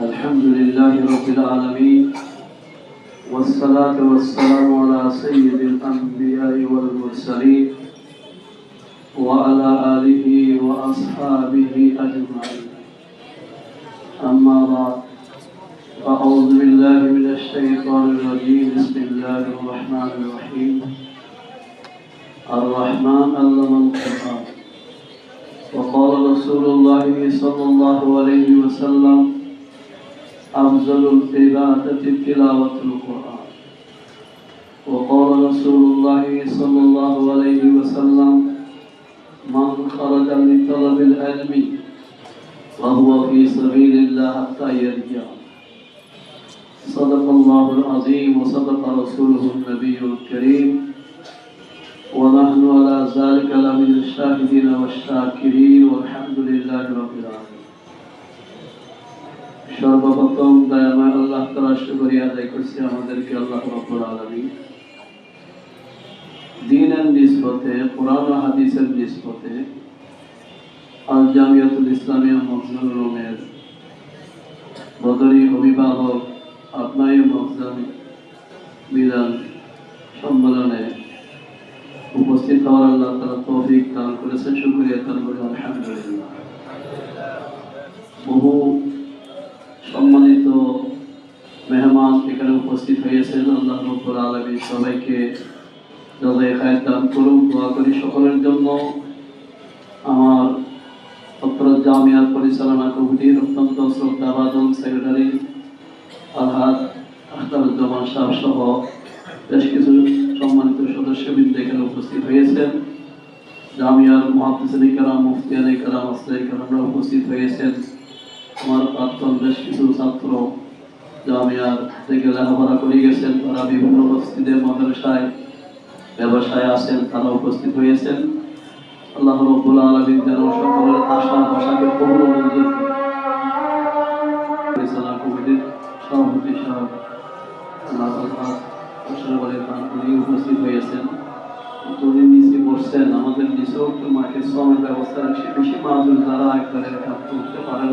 الحمد لله رب العالمين والصلاة والسلام على سيد الأنبياء والمرسلين وعلى آله وأصحابه أجمعين. أما بعد فأعوذ بالله من الشيطان الرجيم. بسم الله الرحمن الرحيم. الرحمن علم القرآن. وقال رسول الله صلى الله عليه وسلم أفضل العبادة تلاوة القرآن. وقال رسول الله صلى الله عليه وسلم من خرج لطلب العلم وهو في سبيل الله حتى يرجع. صدق الله العظيم وصدق رسوله النبي الكريم. ونحن على ذلك لمن الشاهدين والشاكرين والحمد لله رب العالمين. সর্বপ্রথম দয়াময় আল্লাহ তালা শুকরি আদায় করছি আমাদেরকে আল্লাহ রব্বুল আলমী দিনের নিসবতে কোরআন হাদিসের নিসবতে আল জামিয়াতুল ইসলামিয়া মফজুল রুমের বদরি অভিভাবক আপনাই মফজান মিলান সম্মেলনে উপস্থিত হওয়ার আল্লাহ তালা তৌফিক দান করেছেন, শুক্রিয়া দান করে, আলহামদুলিল্লাহ। বহু সম্মানিত মেহমান এখানে উপস্থিত হয়েছেন। আল্লাহ রব্বুল আলমী সবাইকে যাদের খায়ের দান করুন, দোয়া করি সকলের জন্য। আমার অত্র জামিয়ার পরিচালনা কমিটির অত্যন্ত শ্রদ্ধাভাজন সেক্রেটারি, আলহাদ আখতারুজ্জামান সাহ সহ বেশ কিছু সম্মানিত সদস্যবৃন্দ এখানে উপস্থিত হয়েছেন। জামিয়ার মহাদিসিন কারাম, মুফতিয়ান কারাম আসলাই কারামরা উপস্থিত হয়েছেন। আমার প্রাক্তন বেশ কিছু ছাত্র জামিয়ার থেকে লেখাপড়া করে গেছেন। তারা বিভিন্ন মসজিদে মাদ্রাসায় ব্যবসায় আছেন, তারা উপস্থিত হয়েছেন। আল্লাহ রব্বুল আলমিন যেন সকলের আশা ভাষাকে ও মঞ্জুর আমাদের নিচেও একটু মাঠে শ্রমের ব্যবস্থা রাখছে। বেশি মানুষ যারা একবারে করতে পারেন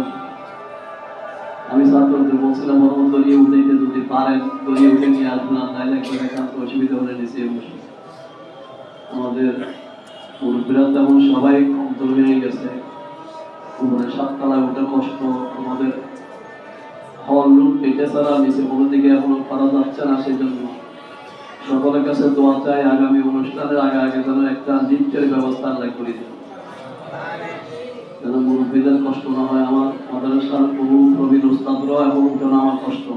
আমি ছাত্রদের বলছিলাম বরং দলীয় উঠে যদি পারেন দলীয় উঠে নিয়ে আসবেন, আর নাইলে একবারে কাজ অসুবিধা হলে নিচে বসে আমাদের মুরব্বীরা তেমন সবাই কমজোর হয়ে গেছে। উপরে সাততলায় ওঠা কষ্ট, আমাদের হল রুম পেটে ছাড়া নিচে কোনো দিকে এখনও পারা যাচ্ছে না সেজন্য। সকলের কাছে দোয়া চাই আগামী অনুষ্ঠানের আগে আগে যেন একটা লিফটের ব্যবস্থা আল্লাহ করে দেন যেন মুরব্বীদের কষ্ট না হয়, আমার মাদ্রাসার বহু প্রবীণ উস্তাদরাও এখন যেন আমার কষ্ট।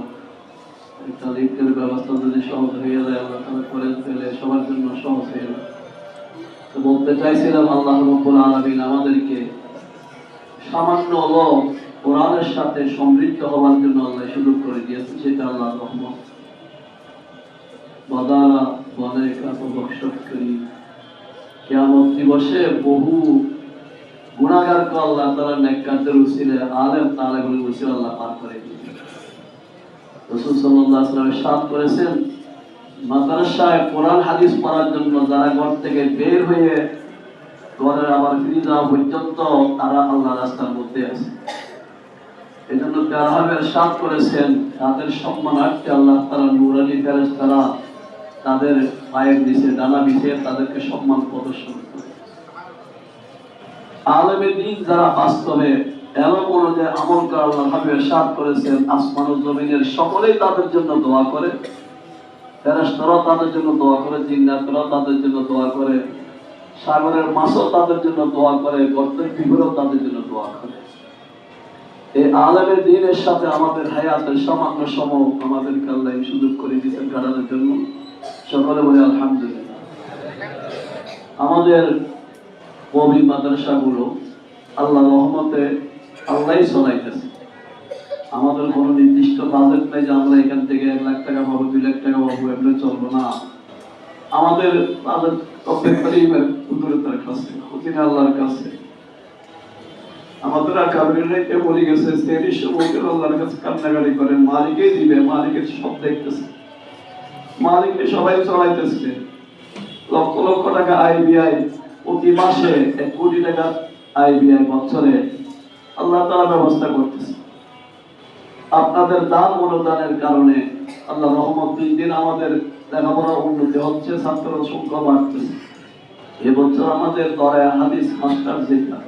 একটা লিফটের ব্যবস্থা যদি সহজ হয়ে যায় আল্লাহ তাহলে করে ফেলে সবার জন্য সহজ হয়ে যায়। তো বলতে চাইছিলাম আল্লাহ রব্বুল আলামিন আমাদেরকে সামান্য হলো কোরআনের সাথে সমৃদ্ধ হওয়ার জন্য আল্লাহ সুযোগ করে দিয়েছে, সেটা আল্লাহ রহমত। বদারা বলে কাছে বক্ষত করি, কিয়ামত দিবসে বহু গুণাগারকে আল্লাহ তাআলা নেককারদের উসিলে আলেম তালেবের উসিলে আল্লাহ পার করে রাসূল আলাইহি করেছেন, মাদ্রাসায় কোরআন হাদিস পড়ার জন্য যারা ঘর থেকে বের হয়ে ঘরে আবার ফিরে যাওয়া পর্যন্ত তারা আল্লাহ রাস্তার মধ্যে আছে। প্যারাহাবের সাত করেছেন, তাদের আল্লাহ তারা নুরানি ফেরেস তারা তাদের পায়ের নিচে, ডানা বিছিয়ে তাদেরকে সম্মান প্রদর্শন করে আলেমের দিন যারা বাস্তবে এমন অনুযায়ী আমল করে আল্লাহ হাবিবের সাত করেছেন, আসমান ও জমিনের সকলেই তাদের জন্য দোয়া করে। তাদের জন্য দোয়া করে তাদের জন্য দোয়া করে, সাগরের মাছও তাদের জন্য দোয়া করে, গর্তের তাদের জন্য দোয়া করে। এই আলমের দিনের সাথে আমাদের হায়াতের সামান্য সম আল্লাহ সুযোগ করে দিয়েছেন কাটানোর জন্য। সকলে বলে, আলহামদুলিল্লাহ। আমাদের কবি মাদ্রাসাগুলো আল্লাহ রহমতে আল্লাহই চলাইতেছে আমাদের কোনো নির্দিষ্ট বাজেট নেই যে আমরা এখান থেকে এক লাখ টাকা পাবো, দুই লাখ টাকা পাবো, এগুলো চলবো না। আমাদের কাছে আল্লাহর কাছে। আমাদের বলে গেছে সেরি সমুদ্র আল্লাহর কাছে কান্নাকারি করেন মালিকই দিবে, মালিকের সব দেখতেছে। মালিককে সবাই চলাইতেছে। লক্ষ লক্ষ টাকা আইবিআই প্রতি মাসে এক কোটি টাকা আইবিআই বছরে আল্লাহ তাআলা ব্যবস্থা করতেছে। আপনাদের দান অনুদানের কারণে আল্লাহ রহমত দিন দিন আমাদের লেখাপড়ার উন্নতি হচ্ছে ছাত্র সংখ্যা বাড়তেছে। এবছর আমাদের দরে হাদিস, মাস্টার যেটা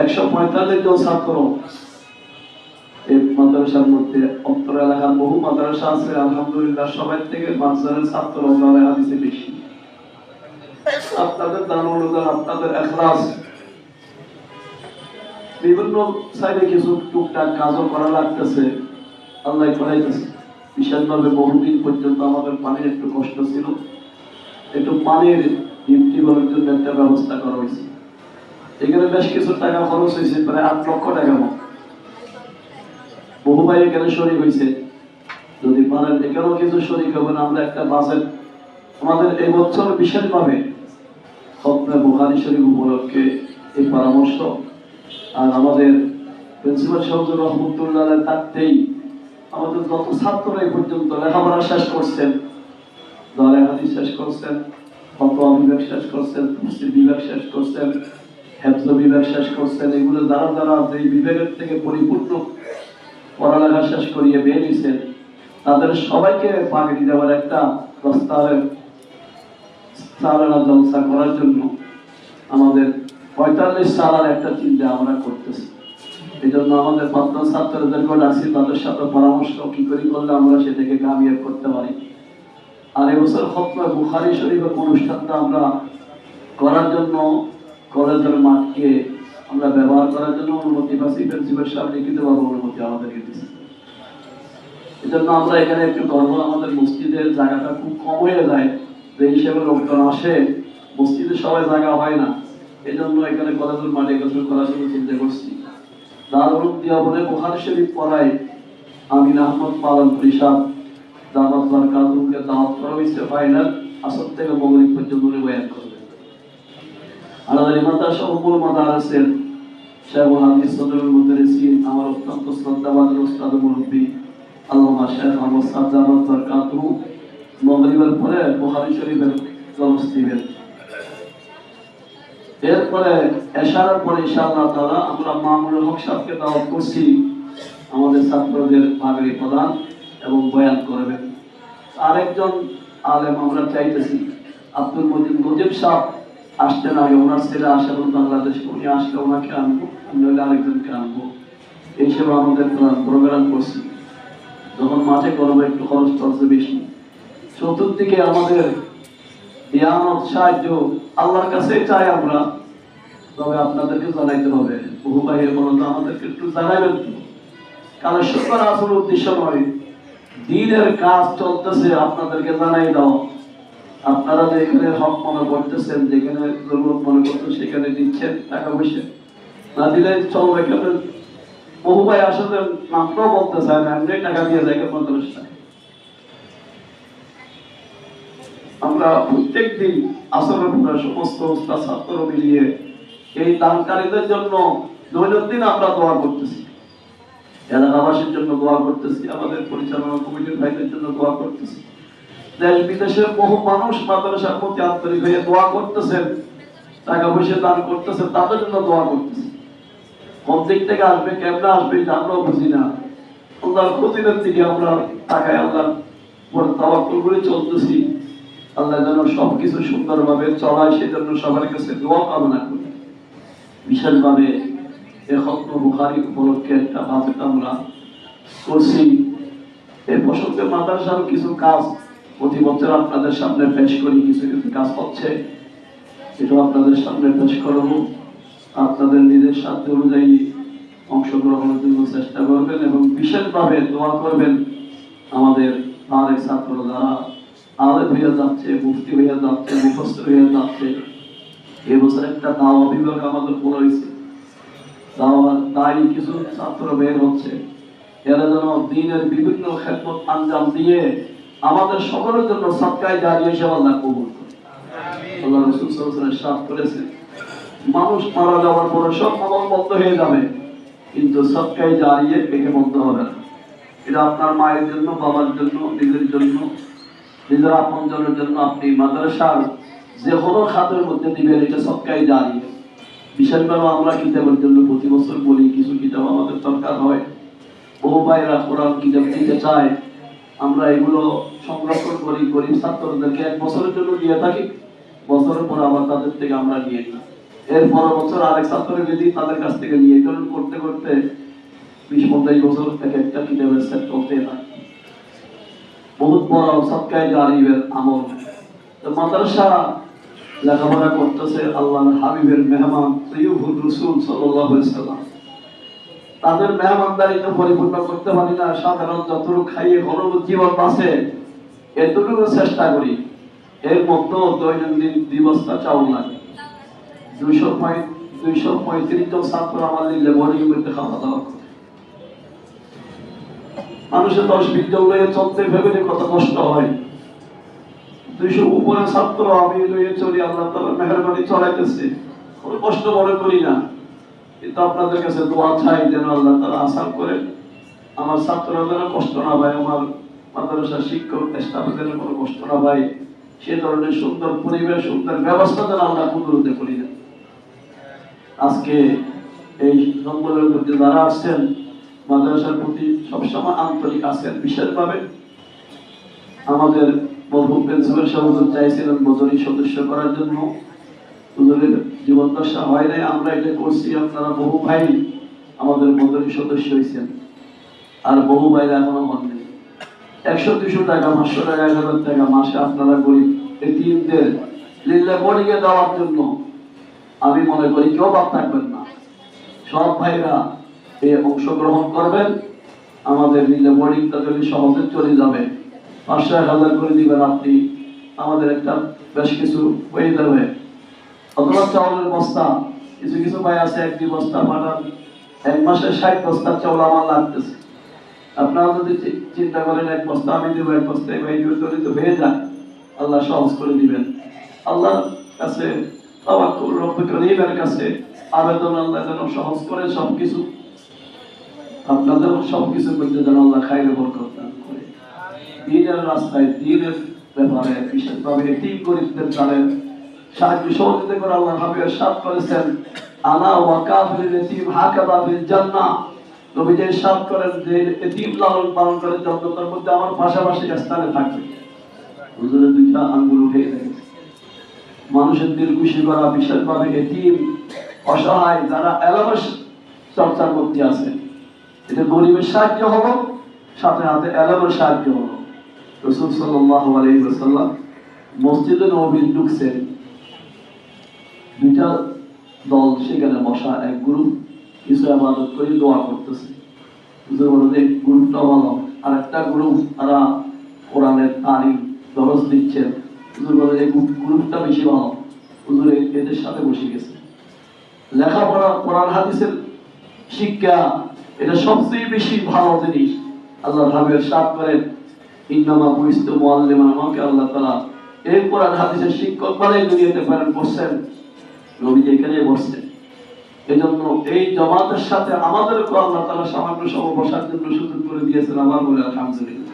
একশো পঁয়তাল্লিশ জন ছাত্র এই মাদ্রাসার মধ্যে অত্তর এলাকার বহু মাদ্রাসা আছে, আলহামদুলিল্লাহ সবাই থেকে মাদ্রাসার ছাত্র দরে হাদিসে বেশি। আপনাদের দান অনুদান, আপনাদের এখলাস। বিভিন্ন সাইডে কিছু টুকটাক কাজও করা লাগতেছে, আল্লাহ করাইতেছে। বিশেষভাবে বহুদিন পর্যন্ত আমাদের পানির একটু কষ্ট ছিল। একটু পানির জন্য একটা ব্যবস্থা করা হয়েছে। এখানে বেশ কিছু টাকা খরচ হয়েছে, প্রায় আট লক্ষ টাকা বহু ভাই এখানে শরীর হয়েছে। যদি পারেন, এখানেও কিছু শরীর হবেন। আমরা একটা বাসের আমাদের এই বছর বিশেষভাবে খতমে বুখারি শরীফ উপলক্ষে এই পরামর্শ। আর আমাদের প্রিন্সিপাল সাহেব রহমতুল্লাহ থাকতেই আমাদের যত ছাত্ররা এই পর্যন্ত লেখাপড়া শেষ করছেন, দলে হাদিস শেষ করছেন, ফতোয়া বিভাগ শেষ করছেন মুসলিম বিভাগ শেষ করছেন, হেফজ বিভাগ শেষ করছেন, এগুলো যারা যারা যে বিভাগের থেকে পরিপূর্ণ পড়ালেখা শেষ করিয়ে বেরিয়েছেন, তাদের সবাইকে পাগড়ি দেওয়ার একটা প্রস্তাবের সালানা জলসা করার জন্য আমাদের পঁয়তাল্লিশ সালার একটা চিন্তা আমরা করতেছি। এই জন্য আমাদের ছাত্র ছাত্রদেরকে ডাকছি তাদের সাথে পরামর্শ কি করে করলে আমরা সেটাকে কামিয়াব করতে পারি। আর এবছর খতমা বুখারি শরীফের অনুষ্ঠানটা আমরা করার জন্য কলেজের মাঠকে আমরা ব্যবহার করার জন্য অনুমতি পাচ্ছি প্রিন্সিপাল সাহেব লিখিতভাবে অনুমতি আমাদেরকে দিচ্ছে এই জন্য আমরা এখানে একটু গর্ব আমাদের মসজিদের জায়গাটা খুব কম হয়ে যায়। যে হিসেবে লোকজন আসে, মসজিদে সবাই জায়গা হয় না। এই জন্য এখানে কলেজের মাঠে গোসল করার জন্য চিন্তা করছি। দারুল শরীফ পড়ায় আমিন আহমদ পালন পরিষদ দাওয়াত করা হয়েছে ফাইনাল আসর থেকে মগরিব পর্যন্ত আমার অত্যন্ত শ্রদ্ধাবান উস্তাদ মুরব্বী আল্লামা শেখ আহমদ সাজ্জাদ বারকাতুহু মগরিবের পরে বুখারী শরীফের দরস এরপরে এশারার পরে ইনশাআল্লাহ তাআলা আমরা মামুনুল হক সাহেবকে দাওয়াত করছি, আমাদের ছাত্রদের পাগড়ি প্রদান এবং বয়ান করবেন। আরেকজন আলেম আমরা চাইতেছি, আব্দুল মজিদ মুজিব সাহেব আসতেন আগে, ওনার ছেলে আসে এবং বাংলাদেশ উনি আসলে ওনাকে আনব নইলে আরেকজনকে আনব। এই হিসেবে আমাদের প্রোগ্রাম করছি। যখন মাঠে করব একটু খরচ খরচ বেশি। চতুর্দিকে আমাদের জ্ঞানত সাহায্য আল্লাহর কাছে চাই আমরা। তবে আপনাদেরকে জানাইতে হবে, বহু ভাইয়ের বলতো আমাদেরকে একটু জানাবেন তো। কারণ শুক্র আসল উদ্দেশ্য নয়, দিনের কাজ চলতেছে, আপনাদেরকে জানাই দাও। আপনারা যেখানে হক মনে করতেছেন, যেখানে জরুরত মনে করতেন সেখানে দিচ্ছেন টাকা পয়সা। না দিলে চলবে কেন বহু ভাই আসলে মাত্র বলতে চায় না, এমনি টাকা দিয়ে যায় পঞ্চাশ টাকা আমরা প্রত্যেক দিন আসরের সমস্ত উস্তাদ ছাত্র মিলিয়ে এই দানকারীদের জন্য দৈনন্দিন আমরা দোয়া করতেছি। এলাকাবাসীর জন্য দোয়া করতেছি, আমাদের পরিচালনা কমিটির ভাইদের জন্য দোয়া করতেছি। দেশ বিদেশের বহু মানুষ মাদ্রাসার প্রতি আন্তরিক হয়ে দোয়া করতেছেন, টাকা পয়সা দান করতেছেন, তাদের জন্য দোয়া করতেছি। কোন দিক থেকে আসবে, কেমনে আসবে, এটা আমরাও বুঝি না। আল্লাহর ক্ষতিদের দিকে আমরা টাকায় আল্লাহ উপর করে চলতেছি। আল্লাহ যেন সবকিছু সুন্দরভাবে চলায়, সেজন্য সবার কাছে দোয়া কামনা করি। বিশেষভাবে এ বুখারি উপলক্ষে একটা বাজেট আমরা করছি। এই প্রসঙ্গে মাদ্রাসার কিছু কাজ, প্রতি বছর আপনাদের সামনে পেশ করি, কিছু কিছু কাজ হচ্ছে। এটা আপনাদের সামনে পেশ করব। আপনাদের নিজের সাধ্য অনুযায়ী অংশগ্রহণের জন্য চেষ্টা করবেন এবং বিশেষভাবে দোয়া করবেন আমাদের আরেক ছাত্র যারা আলেম হইয়া যাচ্ছে মুফতি হইয়া যাচ্ছে মুখস্থ হইয়া যাচ্ছে। এবছর একটা দাওয়া বিভাগ আমাদের বলা হয়েছে তাই কিছু ছাত্র বের হচ্ছে। এরা যেন দিনের বিভিন্ন খেদমত আঞ্জাম দিয়ে আমাদের সকলের জন্য সৎকায় জারিয়ে হিসেবে আল্লাহ কবুল আল্লাহ রসুল করেছে মানুষ মারা যাওয়ার পরে সব আমল বন্ধ হয়ে যাবে, কিন্তু সৎকায় দাঁড়িয়ে পেকে বন্ধ হবে না। এটা আপনার মায়ের জন্য, বাবার জন্য, নিজের জন্য নিজের আপনজনের জন্য আপনি মাদ্রাসার যে কোনো খাতের মধ্যে দিবেন, এটা জারিয়ে বিশেষভাবে আমরা কিতাবের জন্য প্রতি বছর বলি, কিছু কিতাব আমাদের দরকার হয়। বহু ভাইরা কোরআন কিতাব দিতে চায়। আমরা এগুলো সংরক্ষণ করি, গরিব ছাত্রদেরকে এক বছরের জন্য দিয়ে থাকি। বছরের পর আবার তাদের থেকে আমরা নিয়ে নিই। এর বছর আরেক ছাত্রকে দিই তাদের কাছ থেকে নিয়ে এগুলো করতে করতে বিশ পঞ্চাশ বছর এক একটা কিতাবের সেট চলতে থাকে বহুত বড় সৎকায় জারিবের আমল। তো মাদ্রাসা লেখাপড়া করতেছে আল্লাহর হাবিবের মেহমান সৈয়দুর রসুল সাল্লাম। তাদের মেহমানদারি তো পরিপূর্ণ করতে পারি না, সাধারণ যতটুকু খাইয়ে ঘরব জীবন বাঁচে, এতটুকু চেষ্টা করি। এর মধ্যেও দৈনন্দিন দুই বস্তা চাউল লাগে। দুইশো পঁয়ত্রিশ জন ছাত্র আমার নিলে বোর্ডিং মধ্যে খাওয়া দাওয়া মানুষের দশ জন চলতে ভেবে কত কষ্ট হয়। দুইশো উপরে ছাত্র আমি লইয়ে চলি, আল্লাহ তালা মেহরবানি চলাইতেছে। কোনো কষ্ট মনে করি না। কিন্তু আপনাদের কাছে দোয়া চাই যেন আল্লাহ তালা আসার করে আমার ছাত্ররা যেন কষ্ট না পায়, আমার মাদ্রাসার শিক্ষক স্টাফ যেন কোনো কষ্ট না পায়, সে ধরনের সুন্দর পরিবেশ, সুন্দর ব্যবস্থা যেন আল্লাহ কুদরতে করি না। আজকে এই জঙ্গলের মধ্যে যারা আসছেন মাদ্রাসার প্রতি সবসময় আন্তরিক আছেন বিশেষভাবে আমাদের মরহুম প্রিন্সিপাল সাহেব চাইছিলেন বদরি সদস্য করার জন্য। হুজুরের জীবন দশা হয় নাই, আমরা এটা করছি, আপনারা বহু ভাই আমাদের বদরি সদস্য হয়েছেন। আর বহু ভাইরা এখনও হননি একশো দুশো টাকা, পাঁচশো টাকা, এক হাজার টাকা মাসে আপনারা গরিব এতিমদের লিল্লা বোর্ডিংয়ে দেওয়ার জন্য আমি মনে করি কেউ বাদ থাকবেন না। সব ভাইরা এ অংশগ্রহণ করবেন, আমাদের লিল্লা বোর্ডিংটা যদি সহজে চলে যাবে পাঁচশো এক হাজার করে দিবেন আপনি, আমাদের একটা বেশ কিছু হয়ে। যাবে অথবা চাউলের বস্তা, কিছু কিছু ভাই আছে, এক দুই বস্তা পাঠান এক মাসে ষাট বস্তা চাউল আমার লাগতেছে। আপনারা যদি চিন্তা করেন, এক বস্তা আমি দেবো, এক বস্তা এই ভাই যদি হয়ে যায় আল্লাহ সহজ করে দিবেন। আল্লাহর কাছে রব্বিক রহিমের কাছে আবেদন আল্লাহ যেন সহজ করে সবকিছু আপনাদের সবকিছু মধ্যে যেন আল্লাহ খাইলে বরকত দান করে। দিনের রাস্তায় দিনের ব্যাপারে বিশেষভাবে এতিম গরিবদের দ্বারে সাহায্য সহযোগিতা করে আল্লাহ ভাবে সাত করেছেন। আনা ওয়া কাফির এতিম হাকাদা ফিল জান্নাহ। নবী যে করেন যে লালন পালন করে জান্নাতের মধ্যে আমার পাশাপাশি স্থানে থাকবে। হুজুরের দুইটা আঙ্গুল উঠে মানুষের দিল খুশি করা বিশেষভাবে এতিম, অসহায়, যারা এলাকার চর্চার মধ্যে আছে। এটা গরিবের সাহায্য হলো সাথে সাথে এলাকার সাহায্য হলো রসুল আলাইহি মসজিদে নবী ঢুকছেন। দুইটা দল সেখানে বসা, এক গ্রুপ কিছু আবাদত করে দোয়া করতেছে। গ্রুপটা ভালো আর একটা গ্রুপ তারা কোরআনের তারিখ দরজ দিচ্ছেন বলে গ্রুপটা বেশি ভালো। হুজুর এদের সাথে বসে গেছে। লেখাপড়া, কোরআন, হাদিসের শিক্ষা এটা সবচেয়ে বেশি ভালো জিনিস। আল্লাহ ভাবের সাত করেন, ইন্নামা বুইস্তু মুআল্লিমান আমাকে আল্লাহ তাআলা এই কোরআন হাদিসের শিক্ষক বানাই দুনিয়াতে প্রেরণ করছেন। নবী এখানে বসছেন। এজন্য এই জমাতের সাথে আমাদেরকে আল্লাহ তাআলা সামান্য সময় বসার জন্য সুযোগ করে দিয়েছেন আমার বলে আলহামদুলিল্লাহ।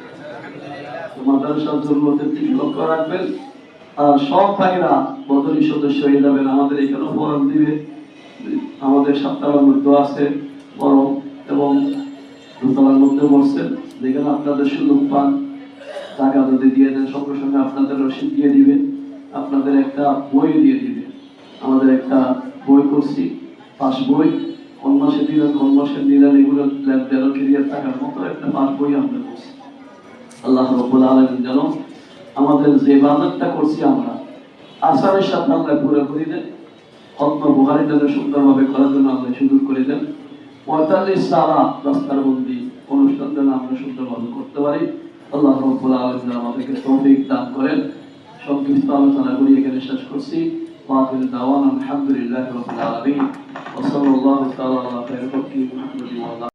মাদ্রাসার জরুরতের দিকে লক্ষ্য রাখবেন। আর সব ভাইরা বদলি সদস্য হয়ে যাবেন। আমাদের এখানে ফোরাম দিবে। আমাদের সপ্তাহের মধ্যে আছে। বড় এবং দোতলার মধ্যে বসছেন যেখানে আপনাদের সুযোগ পান টাকা যদি দিয়ে দেন, সঙ্গে সঙ্গে আপনাদের রসিদ দিয়ে দিবে আপনাদের একটা বই দিয়ে দিবে আমাদের একটা বই করছি পাস বই। কোন মাসে দিলেন, কোন মাসে দিলেন এগুলো দেড় ক্রিয়ার টাকার মতো একটা পাস বই আমরা করছি। আল্লাহ রব্বুল আলামিন যেন আমাদের যে বাজারটা করছি আমরা, আসামের সাথে আল্লাহ পুরো করে দেন খত্ম বুহারি যেন সুন্দরভাবে করার জন্য আল্লাহ সুযোগ করে দেন। পঁয়তাল্লিশ সারা রাস্তার বন্দি অনুষ্ঠান যেন আমরা সুন্দরভাবে করতে পারি আল্লাহ রব্বুল আলামিন আমাদেরকে তৌফিক দান করেন সংক্ষিপ্ত আলোচনা করি এখানে শেষ করছি واخر دعوانا الحمد لله رب العالمين وصلى الله تعالى على خير خلقه محمد وعلى